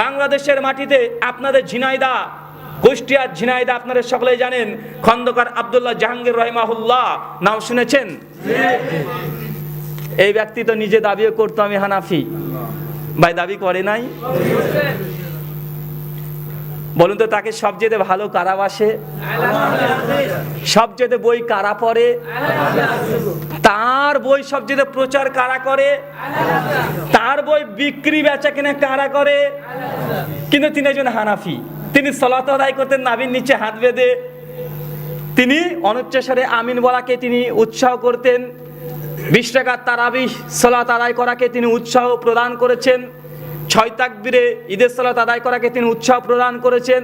বাংলাদেশের মাটিতে আপনাদের ঝিনাইদা, কুষ্টিয়ার ঝিনাইদা আপনারা সকলে জানেন, খন্দকার আবদুল্লাহ জাহাঙ্গীর রহমাহুল্লাহ নাম শুনেছেন? এই ব্যক্তি তো নিজে দাবিও করতো আমি হানাফি। ভাই, দাবি করে নাই? বলুন তো, তাকে সবচেয়ে ভালো কারা বাসে? সবচেয়ে বই কারা পড়ে? তার বই সবচেয়ে প্রচার কারা করে? তার বই বিক্রি বেচা কিনে কারা করে? কিন্তু তিনি একজন হানাফি। তিনি সলাত আদায় করতেন নাবির নিচে হাত বেঁধে। তিনি অনুচ্চাসরে আমিন বলাকে তিনি উৎসাহ করতেন। বিশ টাকার তারাবি সলাত আদায় করাকে তিনি উৎসাহ প্রদান করেছেন। ছয় তাকবিরে ঈদের সালাত আদায় করাকে তিনি উৎসাহ প্রদান করেছেন।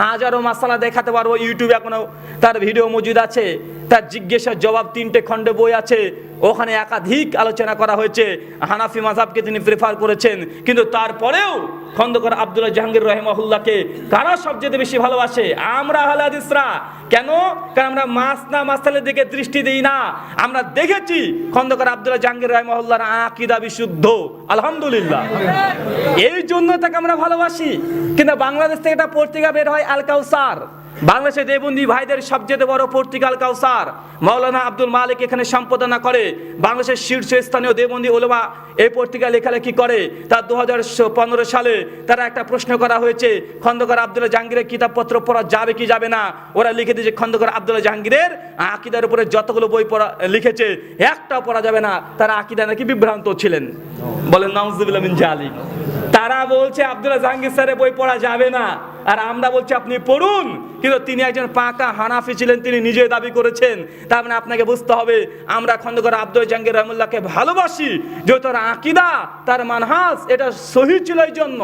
হাজারো মাসালা দেখাতে পারব, ইউটিউবে এখনও তার ভিডিও মজুদ আছে। তার জিজ্ঞাসার জবাব তিনটে খণ্ডে বই আছে। ওখানে একাধিক আলোচনা করা হয়েছে। হানাফি মাজাবকে তিনি প্রেফার করেছেন। কিন্তু তারপরেও খন্দকার আব্দুল্লাহ জাহাঙ্গীর রহমাহুল্লাহকে কারা সবচেয়ে বেশি ভালোবাসে? আমরা হালাদিসরা কেন? কারণ আমরা মাস না মাসালের দিকে দৃষ্টি দিই না। আমরা দেখেছি খন্দকার আব্দুল্লাহ জাহাঙ্গীর রহমাহুল্লাহর আকিদা বিশুদ্ধ। আলহামদুলিল্লাহ। এই জন্য তাকে আমরা ভালোবাসি। কিন্তু বাংলাদেশ থেকে একটা পত্রিকা বের হয় আল কাউসার। বাংলাদেশে দেবন্দী ভাইদের সবচেয়ে বড় পত্রিকা আল কাউসার। মাওলানা আব্দুল মালিক এখানে সম্পাদনা করে। বাংলাদেশের শীর্ষস্থানীয় দেবন্দী ওলমা এই পত্রিকা লেখালেখি করে। তার দু সালে তারা একটা প্রশ্ন করা হয়েছে, খন্দকার আব্দুল্লাহ জাহাঙ্গীরের কিতাবপত্র পড়া যাবে কি যাবে না? ওরা লিখে দিয়েছে, খন্দকার আব্দুল্লাহ জাহাঙ্গীরের আকিদার উপরে যতগুলো বই পড়া, লিখেছে, একটাও পড়া যাবে না। তারা আকিদা নাকি বিভ্রান্ত ছিলেন। বলেন মিন জালিম তারা বলছে, আব্দুল্লাহ জাহাঙ্গীর স্যারের বই পড়া যাবে না। আর আমরা বলছি, আপনি পড়ুন। কিন্তু তিনি একজন পাকা হানাফি ছিলেন, তিনি নিজে দাবি করেছেন। তার মানে আপনাকে বুঝতে হবে, আমরা খন্দকার আব্দুল জাহাঙ্গীর রহমুল্লাহকে ভালোবাসি যে তার আকিদা, তার মানহাস এটা সহি ছিল এই জন্য।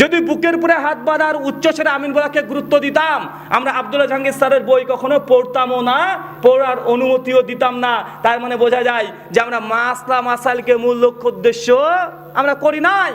যদি বুকের উপরে হাত বাঁধার উচ্চস্বরে আমিন বলাকে গুরুত্ব দিতাম, আমরা আবদুল্লাহ জাহাঙ্গীর স্যারের বই কখনো পড়তামও না, পড়ার অনুমতিও দিতাম না। তার মানে বোঝা যায় যে আমরা মাসলা মাসাইলকে মূল লক্ষ্য উদ্দেশ্য আমরা করি নাই।